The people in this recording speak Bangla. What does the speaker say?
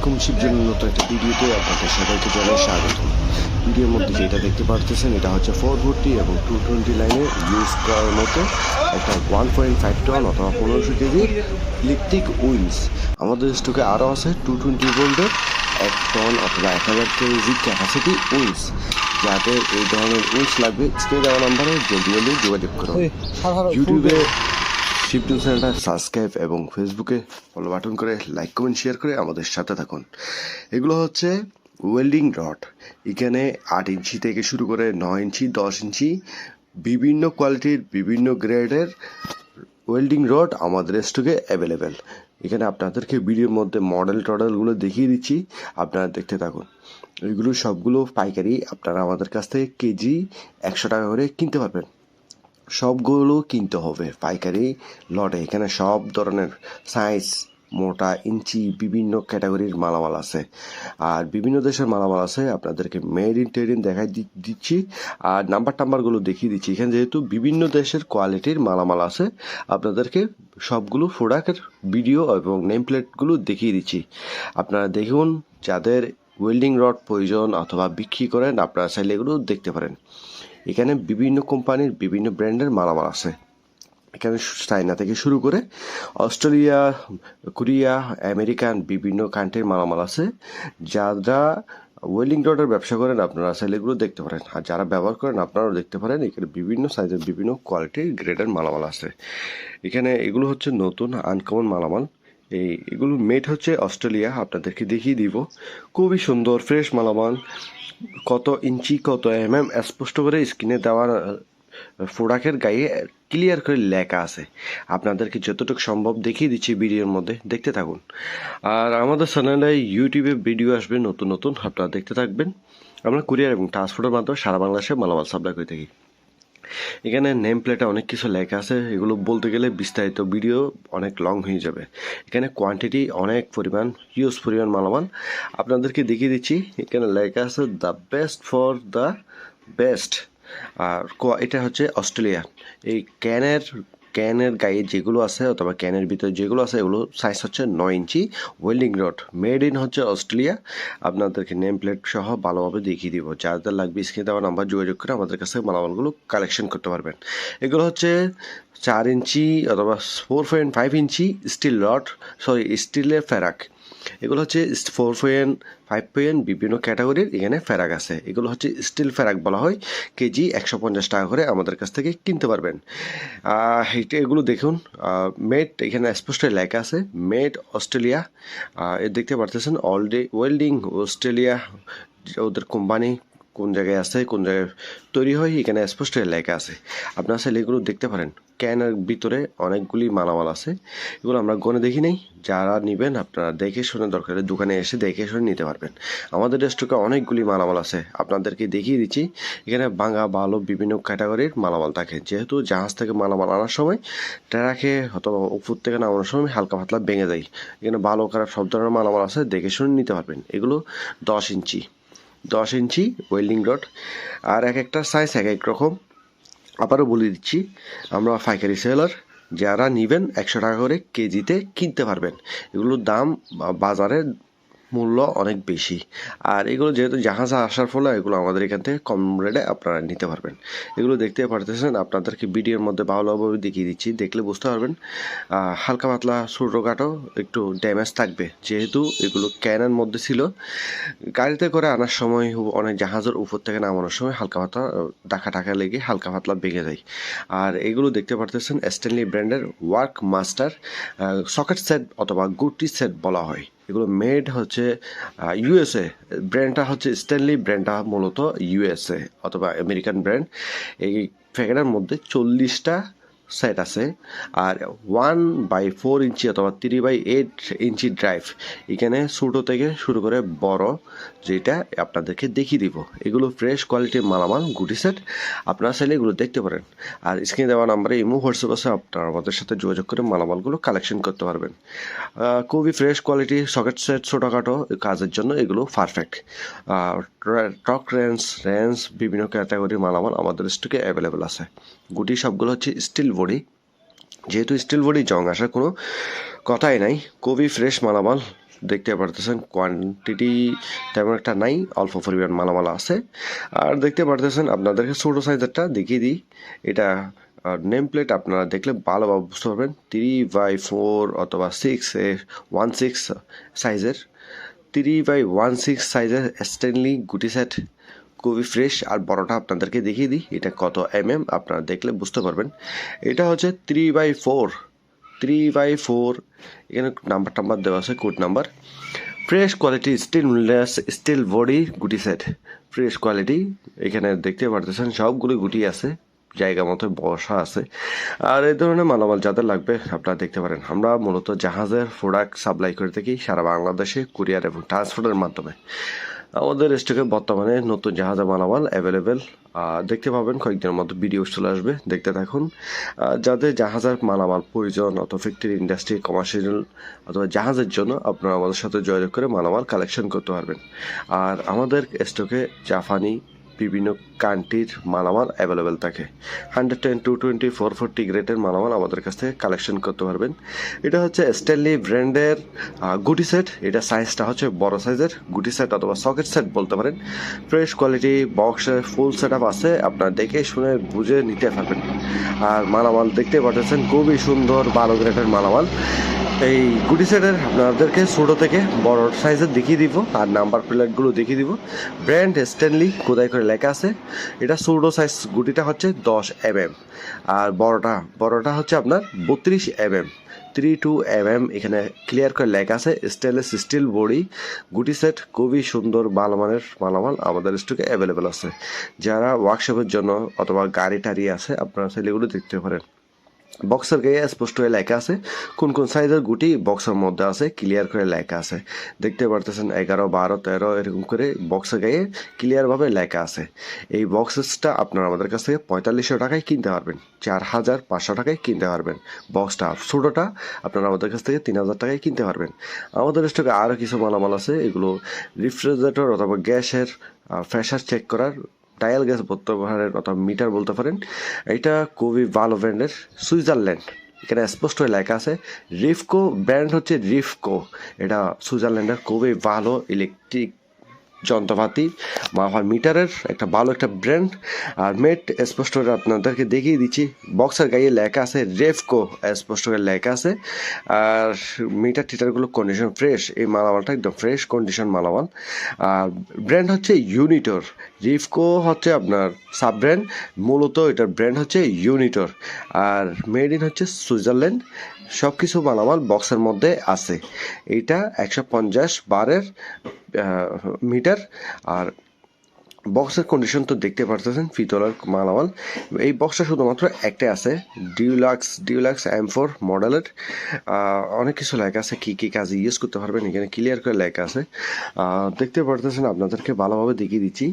আলাইকুম শিবজন নতুন একটা ভিডিওতে আপনাদের সবাইকে জানাই স্বাগত। ভিডিওর মধ্যে যেটা দেখতে পারতেছেন এটা হচ্ছে ফোর ফোরটি এবং টু টোয়েন্টি লাইনে ইউজ করার মতো একটা ওয়ান পয়েন্ট ফাইভ টন অথবা পনেরোশো কেজি ইলেকট্রিক উইন্স আমাদের স্টকে আরও আছে টু টোয়েন্টি ভোল্টের এক টন অথবা এক হাজার কেজি ক্যাপাসিটি উইন্স যাদের এই ধরনের উইন্স লাগবে স্ক্রিনে দেওয়া নাম্বারে জলদি জলদি যোগাযোগ করুন ইউটিউবে শিবটুন চ্যানেলটা সাবস্ক্রাইব এবং ফেসবুকে ফলো বাটন করে লাইক কমেন্ট শেয়ার করে আমাদের সাথে থাকুন। এগুলো হচ্ছে ওয়েল্ডিং রড এখানে আট ইঞ্চি থেকে শুরু করে নয় ইঞ্চি, দশ ইঞ্চি বিভিন্ন কোয়ালিটির বিভিন্ন গ্রেডের ওয়েল্ডিং রড আমাদের স্টকে অ্যাভেলেবেল এখানে আপনাদেরকে ভিডিওর মধ্যে মডেল টডেলগুলো দেখিয়ে দিচ্ছি, আপনারা দেখতে থাকুন। এগুলো সবগুলো পাইকারি, আপনারা আমাদের কাছ থেকে কেজি একশো টাকা করে কিনতে পারবেন। সবগুলো কিনতে হবে, পাইকারি, লটে। এখানে সব ধরনের সাইজ মোটা, ইঞ্চি, বিভিন্ন ক্যাটাগরির মালামাল আছে। আর বিভিন্ন দেশের মালামাল আছে, আপনাদেরকে মেড ইন ট্রেড ইন দেখাই দিচ্ছি। আর নাম্বার টাম্বারগুলো দেখিয়ে দিচ্ছি। এখানে যেহেতু বিভিন্ন দেশের কোয়ালিটির মালামাল আছে, আপনাদেরকে সবগুলো প্রোডাক্টের ভিডিও এবং নেম প্লেটগুলো দেখিয়ে দিচ্ছি। আপনারা দেখুন, যাদের ওয়েল্ডিং রড প্রয়োজন অথবা বিক্রি করেন, আপনারা চাইলে এগুলো দেখতে পারেন। এখানে বিভিন্ন কোম্পানির বিভিন্ন ব্র্যান্ডের মালামাল আছে। এখানে চাইনা থেকে শুরু করে অস্ট্রেলিয়া, কোরিয়া, আমেরিকান বিভিন্ন কান্ট্রির মালামাল আছে। যারা ওয়েলিং রডের ব্যবসা করেন, আপনারা চাইলে এগুলো দেখতে পারেন। আর যারা ব্যবহার করেন, আপনারাও দেখতে পারেন, এখানে বিভিন্ন সাইজের বিভিন্ন কোয়ালিটির গ্রেডের মালামাল আছে। এখানে এগুলো হচ্ছে নতুন আনকমন মালামাল। এই এগুলো মেড হচ্ছে অস্ট্রেলিয়া, আপনাদেরকে দেখিয়ে দিব। খুবই সুন্দর ফ্রেশ মালামাল। কত ইঞ্চি, কত এম এম স্পষ্ট করে স্ক্রিনে দেওয়ার ফোডাকের গায়ে ক্লিয়ার করে লেখা আছে। আপনাদেরকে যতটুকু সম্ভব দেখিয়ে দিচ্ছি ভিডিওর মধ্যে। দেখতে থাকুন। আর আমাদের চ্যানেলে ইউটিউবে ভিডিও আসবে নতুন নতুন। আপনারা দেখতে থাকবেন। আমরা কুরিয়ার এবং ট্রান্সপোর্টের মাধ্যমে সারা বাংলাদেশে মালামাল সাপ্লাই করে থাকি। এখানে নেম প্লেটে অনেক কিছু লেখা আছে, এগুলো বলতে গেলে বিস্তারিত ভিডিও অনেক লং হয়ে যাবে। এখানে কোয়ান্টিটি অনেক পরিমাণ হিউজ পরিমাণ মালামাল। আপনাদেরকে দেখিয়ে দিচ্ছি, এখানে লেখা আছে the best for the best আর এটা হচ্ছে অস্ট্রেলিয়া। এই ক্যানের ক্যানের গায়ে যেগুলো আছে অথবা ক্যানের ভিতরে যেগুলো আছে, এগুলো সাইজ হচ্ছে নয় inch. Welding rod made in হচ্ছে অস্ট্রেলিয়া। আপনাদেরকে নেম প্লেট সহ ভালোভাবে দেখিয়ে দিব। যাদের লাগবে স্ক্রিনে দেওয়া নাম্বার যোগাযোগ করে আমাদের কাছে মালামালগুলো কালেকশন করতে পারবেন। এগুলো হচ্ছে চার ইঞ্চি অথবা four point five inch steel rod sorry স্টিলের ফেরাক। এগুলো হচ্ছে ফোর পয়েন্ট ফাইভ পয়েন্ট বিভিন্ন ক্যাটাগরির এখানে ফেরাক আছে। এগুলো হচ্ছে স্টিল ফেরাক বলা হয়। কেজি একশো পঞ্চাশ টাকা করে আমাদের কাছ থেকে কিনতে পারবেন। এগুলো দেখুন। মেড এখানে স্পষ্ট লেখা আছে মেড অস্ট্রেলিয়া। এ দেখতে পারতেছেন, অলডে ওয়েল্ডিং অস্ট্রেলিয়া, ওদের কোম্পানি কোন জায়গায় আছে, কোন জায়গায় তৈরি হয়, এখানে স্পষ্ট লেখা আছে। আপনারা চাইলে এগুলো দেখতে পারেন। ক্যানের ভিতরে অনেকগুলি মালামাল আছে। এগুলো আমরা গনে দেখি নেই। যারা নেবেন, আপনারা দেখে শুনে দরকার দোকানে এসে দেখে শুনে নিতে পারবেন। আমাদের স্টকে অনেকগুলি মালামাল আছে। আপনাদেরকে দেখিয়ে দিচ্ছি, এখানে ভাঙা ভালো বিভিন্ন ক্যাটাগরির মালামাল থাকে। যেহেতু জাহাজ থেকে মালামাল আনার সময় ট্রাকে অথবা উপর থেকে নামানোর সময় হালকা পাতলা ভেঙে যায়। এখানে ভালো খারাপ সব ধরনের মালামাল আছে, দেখে শুনে নিতে পারবেন। এগুলো দশ ইঞ্চি। দশ ইঞ্চি ওয়েল্ডিং রড আর এক একটা সাইজ এক এক রকম। আবারও বলে দিচ্ছি, আমরা পাইকারি সেলার যারা নেবেন একশো টাকা করে কেজিতে কিনতে পারবেন। এগুলোর দাম বাজারে মূল্য অনেক বেশি। আর এগুলো যেহেতু জাহাজে আসার ফলে এগুলো আমাদের এখান থেকে কম রেটে আপনারা নিতে পারবেন। এগুলো দেখতে পারতেছেন, আপনাদেরকে ভিডিওর মধ্যে ভালোভাবে দেখিয়ে দিচ্ছি। দেখলে বুঝতে পারবেন হালকা পাতলা ছোটোখাটো একটু ড্যামেজ থাকবে। যেহেতু এগুলো ক্যানের মধ্যে ছিল, গাড়িতে করে আনার সময় অনেক জাহাজের উপর থেকে নামানোর সময় হালকা পাতলা ডাকা টাকা লেগে হালকা পাতলা ভেঙে যায় আর এগুলো দেখতে পারতেছেন স্ট্যানলি ব্র্যান্ডের ওয়ার্ক মাস্টার সকেট সেট অথবা গুটি সেট বলা হয়। এগুলো মেড হচ্ছে ইউএসএ ব্র্যান্ডটা হচ্ছে স্ট্যানলি ব্র্যান্ডটা মূলত ইউএসএ অথবা আমেরিকান ব্র্যান্ড এই প্যাকেটের মধ্যে চল্লিশটা সেট আছে। আর ওয়ান বাই ফোর ইঞ্চি অথবা three by eight inch drive এখানে ছোটো থেকে শুরু করে বড় যেটা আপনাদেরকে দেখিয়ে দিব। এগুলো ফ্রেশ কোয়ালিটির মালামাল, গুটি সেট আপনারা চাইলে এগুলো দেখতে পারেন। আর স্ক্রিনে দেওয়া নাম্বারে ইমো হোয়াটসঅ্যাপ আছে। আপনারা আমাদের সাথে যোগাযোগ করে মালামালগুলো কালেকশন করতে পারবেন। খুবই ফ্রেশ কোয়ালিটি সকেট সেট ছোটোখাটো কাজের জন্য এগুলো পারফেক্ট টক রেঞ্জ রেঞ্জ বিভিন্ন ক্যাটাগরির মালামাল আমাদের স্টকে অ্যাভেলেবেল আছে। গুটি সবগুলো হচ্ছে স্টিল বডি। যেহেতু স্টিল বডি জং, আসার কোনো কথাই নাই। খুবই ফ্রেশ মালামাল, দেখতে পারতেছেন কোয়ান্টিটি তেমন একটা নাই, অল্প পরিমাণ মালামাল আছে। আর দেখতে পারতেছেন আপনাদেরকে ছোটো সাইজেরটা দেখিয়ে দিই। এটা নেম প্লেট আপনারা দেখলে ভালোভাবে বুঝতে পারবেন। থ্রি বাই ফোর অথবা সিক্স এ ওয়ান সিক্স সাইজের থ্রি বাই ওয়ান সিক্স সাইজের স্টেনলি গুটি সেট খুবই ফ্রেশ আর বড়টা আপনাদেরকে দেখিয়ে দিই। এটা কত এম এম আপনারা দেখলে বুঝতে পারবেন। এটা হচ্ছে three by four three by four এখানে নাম্বার টাম্বার দেওয়া আছে code number fresh quality stainless steel body গুটি সেট ফ্রেশ কোয়ালিটি এখানে দেখতে পারতেছেন, সবগুলো গুটি আছে, জায়গা মতো বসা আছে। আর এই ধরনের মালামাল যাদের লাগবে, আপনারা দেখতে পারেন। আমরা মূলত জাহাজের প্রোডাক্ট সাপ্লাই করে থাকি সারা বাংলাদেশে কুরিয়ার এবং ট্রান্সপোর্টের মাধ্যমে। আমাদের স্টকে বর্তমানে নতুন জাহাজা মালামাল অ্যাভেলেবেল দেখতে পাবেন, কয়েকদিনের মধ্যে ভিডিও চলে আসবে, দেখতে থাকুন। যাদের জাহাজের মালামাল প্রয়োজন অথবা ফ্যাক্টরি ইন্ডাস্ট্রি কমার্শিয়াল অথবা জাহাজের জন্য আপনারা আমাদের সাথে যোগাযোগ করে মালামাল কালেকশন করতে পারবেন। আর আমাদের স্টকে জাপানি বিভিন্ন কান্ট্রির মালামাল অ্যাভেলেবেল থাকে। Hundred ten two twenty four forty গ্রেডের মালামাল আমাদের কাছ থেকে কালেকশন করতে পারবেন। এটা হচ্ছে স্ট্যানলি ব্র্যান্ডের গুটি সেট এটা সাইজটা হচ্ছে বড় সাইজের গুটি সেট অথবা সকেট সেট বলতে পারেন। ফ্রেশ কোয়ালিটি বক্সের ফুল সেট আপ আছে। আপনার দেখে শুনে বুঝে নিতে পারবেন। আর মালামাল দেখতে পাচ্ছেন, খুবই সুন্দর ভালো গ্রেডের মালামাল। এই গুটি সেটের আপনাদেরকে ছোটো থেকে বড় সাইজের দেখিয়ে দিব আর নাম্বার প্লেটগুলো দেখিয়ে দিব। ব্র্যান্ড স্ট্যানলি কোথায় করে লেখা আছে, এটা ছোটো সাইজ গুটিটা হচ্ছে দশ এম এম আর বড়টা বড়টা হচ্ছে আপনার বত্রিশ M M three two M M এখানে ক্লিয়ার করে লেখা আছে স্টেনলেস স্টিল বডি। গুটি সেট খুবই সুন্দর ভালো মানের মালামাল আমাদের স্টকে অ্যাভেলেবেল আছে। যারা ওয়ার্কশপের জন্য অথবা গাড়ি টাড়ি আছে, আপনারা এগুলো দেখতে পারেন। বক্সের গায়ে স্পষ্ট হয়ে লেখা আছে, কোন কোন সাইজের গুটি বক্সের মধ্যে আছে ক্লিয়ার করে লেখা আছে। দেখতে পারতেছেন এগারো, বারো, তেরো, এরকম করে বক্সের গায়ে ক্লিয়ারভাবে লেখা আছে। এই বক্সেসটা আপনারা আমাদের কাছ থেকে পঁয়তাল্লিশশো টাকায় কিনতে পারবেন, চার হাজার পাঁচশো টাকায় কিনতে পারবেন। বক্সটা ছোটোটা, আপনারা আমাদের কাছ থেকে তিন হাজার টাকায় কিনতে পারবেন। আমাদের স্টকে আরও কিছু মালামাল আছে, এগুলো রিফ্রিজারেটর অথবা গ্যাসের প্রেশার চেক করার ডায়াল গ্যাস ব্যবহারের কথা মিটার বলতে পারেন, এটা কবি ভালো ব্র্যান্ডের, সুইজারল্যান্ড। এখানে স্পষ্ট হয়ে লেখা আছে, রিফকো ব্র্যান্ড হচ্ছে রিফকো। এটা সুইজারল্যান্ডের খুবই ভালো ইলেকট্রিক যন্ত্রপাতি মাফার মিটারের একটা ভালো একটা ব্র্যান্ড আর মেট স্পষ্ট আপনাদেরকে দেখিয়ে দিচ্ছি বক্সের গায়ে লেখা আছে রেফকো স্পষ্ট করে লেখা আছে। আর মিটার টিটারগুলো কন্ডিশন ফ্রেশ এই মালামালটা একদম ফ্রেশ কন্ডিশন মালামাল। আর ব্র্যান্ড হচ্ছে ইউনিটর রিফকো হচ্ছে আপনার সাব ব্র্যান্ড মূলত এটার ব্র্যান্ড হচ্ছে ইউনিটর আর মেড ইন হচ্ছে সুইজারল্যান্ড সব কিছু মালামাল বক্সের মধ্যে আছে। এইটা একশো পঞ্চাশ বারের মিটার আর বক্সের কন্ডিশন তো দেখতে পারতেছেন ফিতলার মালামাল। এই বক্সটা শুধুমাত্র একটাই আছে ডিউলাক্স ডিউলাক্স এম ফোর মডেলের অনেক কিছু লেখা আছে, কী কী কাজে ইউজ করতে পারবেন, এখানে ক্লিয়ার করে লেখা আছে। দেখতে পারতেছেন, আপনাদেরকে ভালোভাবে দেখিয়ে দিচ্ছি।